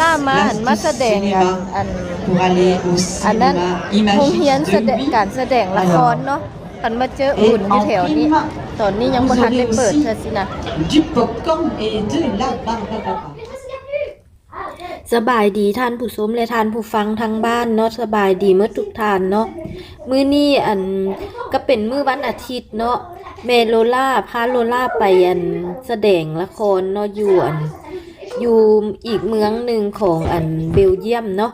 ล่ามาอันมาแสดงอันอัน pour aller au อันนั้น cinéma โรงเรียน Imagis แส de ดง lui. การแสดงละครเนาะคันมาเจออุ่นอยู่แถวนี้ตอนนี้ยังบ่ทันได้เปิดเธอสินะ Du popcorn et de la barbara. สบายดีท่านผู้ชมและท่านผู้ฟังทางบ้านเนาะสบายดีเมื่อทุกท่านเนาะมื้อนี้อันก็เป็นมื้อวันอาทิตย์เนาะเมโลล่าพาโลล่าไปอันแสดงละครเนาะอยู่อัน อยู่อีกเมืองหนึ่งของอันเบลเยียมเนาะ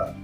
Chez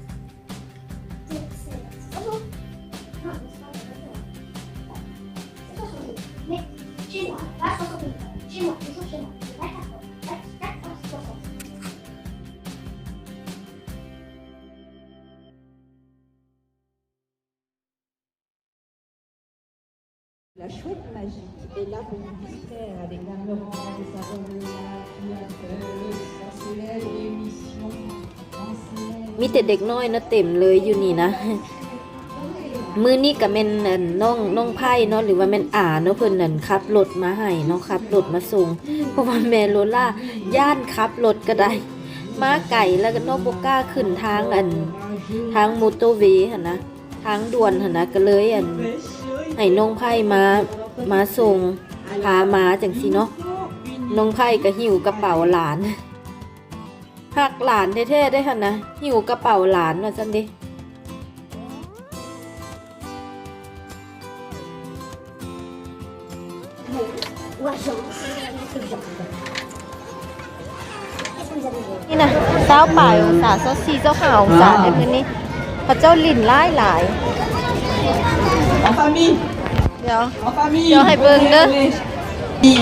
La chouette magique est là pour vous distraire avec la Laurent et sa sorcière émission มีแต่เด็กน้อยนะเต็มเลยอยู่นี่นะ มือนี้ก็แม่นอั่นน้องน้องไผ่เนาะหรือว่าแม่นอ่าเนาะเพิ่นนั่นขับรถมาให้เนาะขับรถมาส่งเพราะว่าแม่โลล่าย่านขับรถก็ได้มาไก่แล้วก็นกบก้าขึ้นทางอัน ทางมอเตอร์เวย์นะทางด่วนนะก็เลยอัน ให้น้องไผ่มามาส่งพามาจังซี่เนาะน้องไผ่ก็หิวกระเป๋าหลานหักหลานแท้ๆได้หั่นนะหิวกระเป๋าหลานว่าซั่นด้ Ou agent. Qu'est-ce que vous avez dit นี่นะเจ้าป่ายองศาเจ้าสี่เจ้าห้าองศาในพื้นนี้พระเจ้าลิ่นหลายหลา ย En famille, เดี๋ยว en famille. Yo, hai bưng đó. Oui.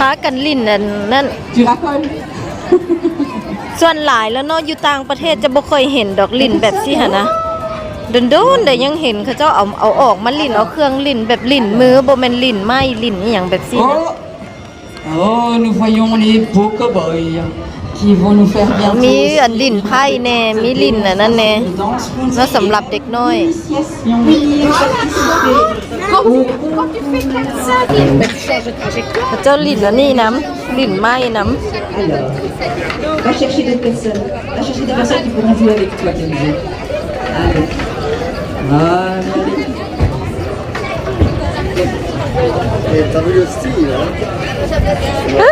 พากันลิ่นนั่นนั่น Tu racoles ส่วนหลายแล้วเนาะอยู่ต่างประเทศจะบ่ค่อยเห็นดอกลิ่นแบบซี่หะนะโดนๆแต่ยังเห็นเขาเจ้าเอาเอาออกมาลิ่นเอาเครื่องลิ่นแบบลิ่นมือบ่แม่นลิ่นไม้ลิ่นอีหยังแบบซี่นะ Oh Oh, nous voyons les beaux cow-boys qui vont nous faire bien มีอันลิ่นไพ่แน่มีลิ่นอันนั้นแน่เนาะสำหรับเด็กน้อยพระเจ้าลิ่นอันนี้น้ำลิ่นไม้น้ Alors, va chercher des personnes. Va chercher des personnes qui pourront jouer avec toi, Kenzie. Allez. Voilà. Et t'as vu le style, hein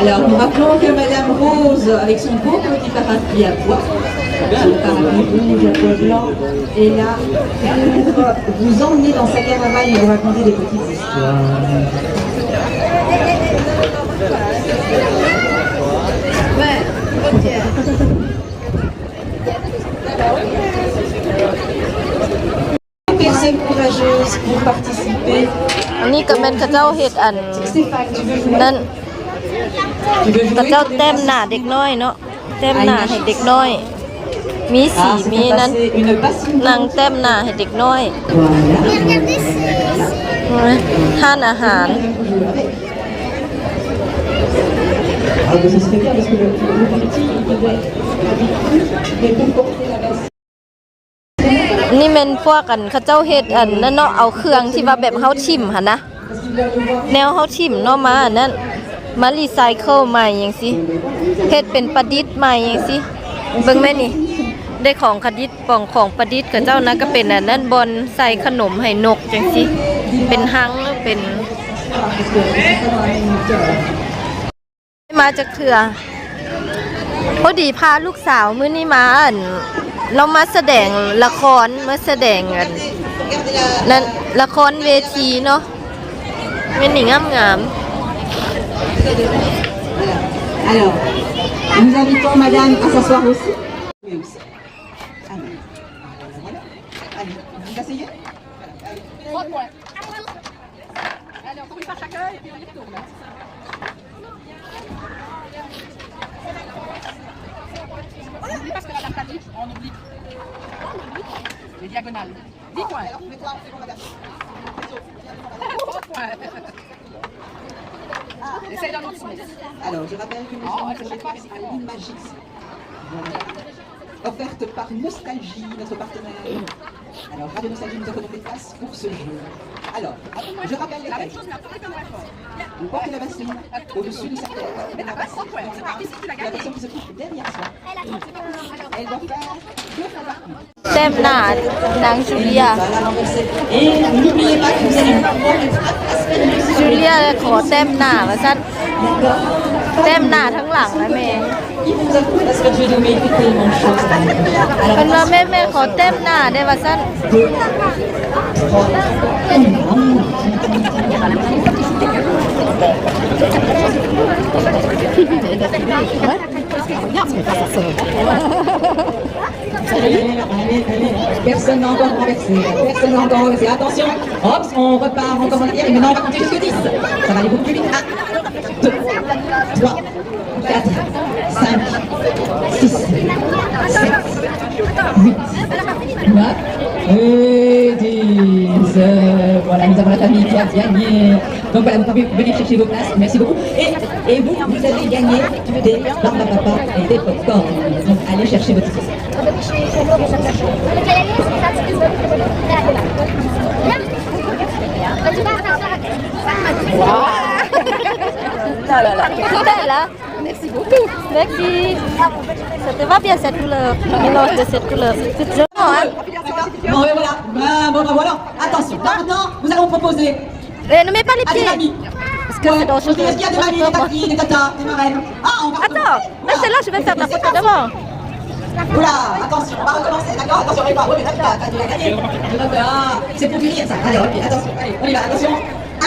Alors, nous rappelons que Madame Rose, avec son beau petit parapluie à pois, son parapluie rouge à pois blanc, est là pour vous emmener dans sa caravane et vous raconter des petites histoires. Personnes courageuses pour participer. อันนี้ก็แม่นเขาเจ้าเฮ็ดอันนั่น Tu veux เขาเจ้าแต้มหน้าเด็กน้อยเนาะแต้มหน้าให้เด็กน้อย มีสีมีนั้นนางแต้มหน้าให้เด็กน้อย Voilà. ทานอาหารนี่แม่นพวกกันเขาเจ้าเฮ็ดอันนั่นเนาะเอาเครื่องที่ว่าแบบเฮาทิ่มหั่นนะ แนวเฮาทิ่มเนาะมาอันนั้นมารีไซเคิลใหม่จังซี่เฮ็ดเป็นประดิษฐ์ใหม่จังซี่เบิ่งแม่นี่ ได้ของคดิษฐ์ปองของประดิษฐ์กับเจ้านะก็เป็นอันนั้นบอลใส่ขนมให้นกจังซี่เป็นหังหรือเป็นมาจากเถื่อพอดีพาลูกสาวมื้อนี้มาอันเรามาแสดงละครมาแสดงกันนั่นละครเวทีเนาะ เป็นหนิงามงาม Alors, nous invitons madame à s'asseoir aussi. Oui, aussi. Allez. Voilà. Allez, vous asseyez Les diagonales. 10 points. Alors, mets-toi, c'est bon, madame. Essaye d'un autre sens. Alors, je rappelle que nous sommes sur l'espace à l'île magique. Voilà. Offerte par Nostalgie, notre partenaire. Alors, Radio Nostalgie nous offre des places pour ce jeu. Alors, je rappelle les La même règles. On porte la bassine au-dessus de sa tête. Mais t'as pas 100 points. C'est parti si tu l'as La personne qui se trouve derrière soi, elle doit faire deux fois par ต็มหน้านางจูเลียจูเลียขอเต็มหน้ามาสั้นเต็มหน้าทั้งหลังนะแม่เป็นว่าแม่แม่ขอเต็มหน้าได้ว่าสั้นเ Allez, allez, allez. Personne n'a encore renversé. Personne n'a encore renversé. Attention. Hop, on repart encore en arrière. Et maintenant, on va compter jusqu'à 10. Ça va aller beaucoup plus vite. 1, 2, 3, 4, 5, 6, 7, 8, 9 et 10. Euh, Voilà, nous avons la famille qui a gagné. Donc voilà, vous pouvez venir chercher vos places. Merci beaucoup. Et, vous, vous avez gagné des barbes papa et des popcorn. Donc allez chercher votre. Là là. Belle, hein Merci beaucoup. Merci. Ça te va bien cette couleur, le mélange de cette couleur. C'est joli, hein Bon, et voilà. Ben, bon, ben, voilà. Attention. Maintenant, nous allons proposer Eh, ne mets pas les à des pieds. Parce que c'est dangereux. Est-ce qu'il y a des mamies, des papis, des tatas, des marraines? Ah, on va Attends, c'est là, je vais faire ta photo devant. Oula, attention, on va recommencer, d'accord? Attention, on y va. Mais t'as la gagner. Ah, C'est pour finir ça. Allez, ok, attention. Allez, on y va, attention. Ah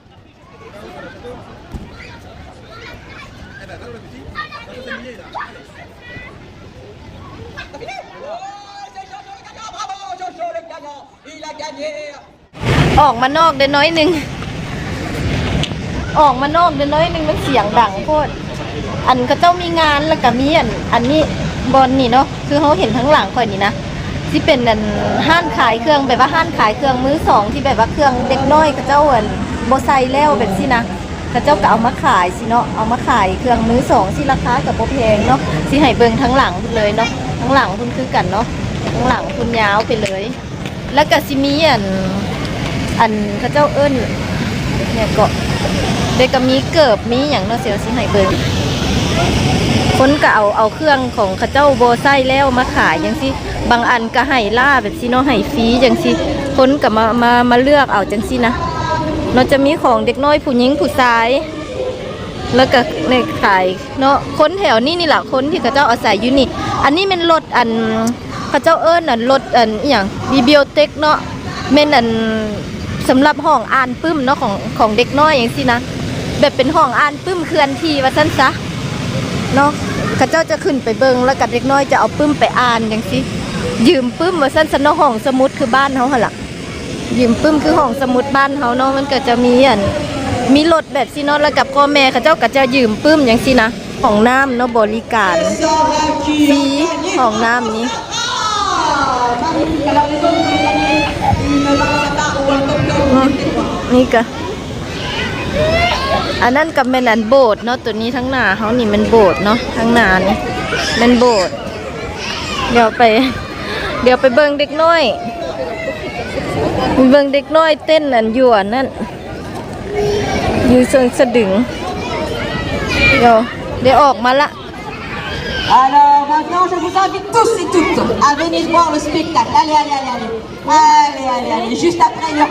ออกมานอกเดี๋ยวน้อยหนึ่ง ออกมานอกเดี๋ยวน้อยหนึ่งมันเสียงดังโคตร อันเขาเจ้ามีงานแล้วก็มีอัน อันนี้บอลนี่เนาะ คือเขาเห็นทั้งหลังข่อยนี่นะที่เป็นอันห้านขายเครื่องแบบว่าห้านขายเครื่องมือสองที่แบบว่าเครื่องเด็กน้อยเขาเจ้าอัน บไซแล้วแบบสินะเขาเจ้าก็เอามาขายสิเนาะเอามาขายเครื่องมือสองที่ราคากับโบแพงเนาะสิให้เบิงทั้งหลังพุ่นเลยเนาะทั้งหลังคุณคือกันเนาะทั้งหลังคุณยาวไปเลย แล้วก็สิมีอันอันเขาเจ้าเอิ้นเนี่ยก็เด็กก็มีเกิบมีอย่างเนาะเสียวสิให้เบิงคนก็เอาเอาเครื่องของเขาเจ้าโบไซแล้วมาขายจังสิบางอันก็ให้ล่าแบบสิเนาะให้ฟรีจังสิคนก็มามามาเลือกเอาจังสินะ เราจะมีของเด็กน้อยผู้หญิงผู้ชาย แล้วก็ในขายเนาะคนแถวนี้นี่แหละคนที่เขาเจ้าอาศัยอยู่นี่ อันนี้เป็นรถอันเขาเจ้าเอิ้นอันรถอันอย่างบีเบียเทคเนาะเม่นอันสำหรับห้องอ่านปึ้มเนาะของของเด็กน้อยอย่างสินะแบบเป็นห้องอ่านปึ้มเคลื่อนที่ว่าซั่นซะเนาะเขาเจ้าจะขึ้นไปเบิงแล้วกับเด็กน้อยจะเอาปึ้มไปอ่านอย่างสิยืมปึ้มว่าซั่นซะเนห้องสมุดคือบ้านเฮาหั่นล่ะ ยืมปึ้มคือห้องสมุดบ้านเฮาเนาะมันก็จะมีอันมีรถแบบสิเนาะแล้วกับพ่อแม่เขาเจ้าก็จะยืมปึ้มอย่างสินะของน้ำเนาะบริการ Sera qui ฟรีของน้ำนี้นี่กะอันนั้นกับแม่นอันโบสถ์เนาะตัวนี้ทั้งหน้าเขานี่มันโบสถ์เนาะทั้งหน้านี่มันโบสถ์เดี๋ยวไป เดี๋ยวไปเบิ่งเด็กน้อย ไปเบิ่งเด็กน้อยเต้นอันอยู่อันนั่นอยู่เชิงสะดึง เดี๋ยวเดี๋ยวออกมาละ Alors maintenant, je vous invite tous et toutes à venir voir le spectacle. Allez, allez, allez, allez. Allez, allez, allez. Juste après, il y aura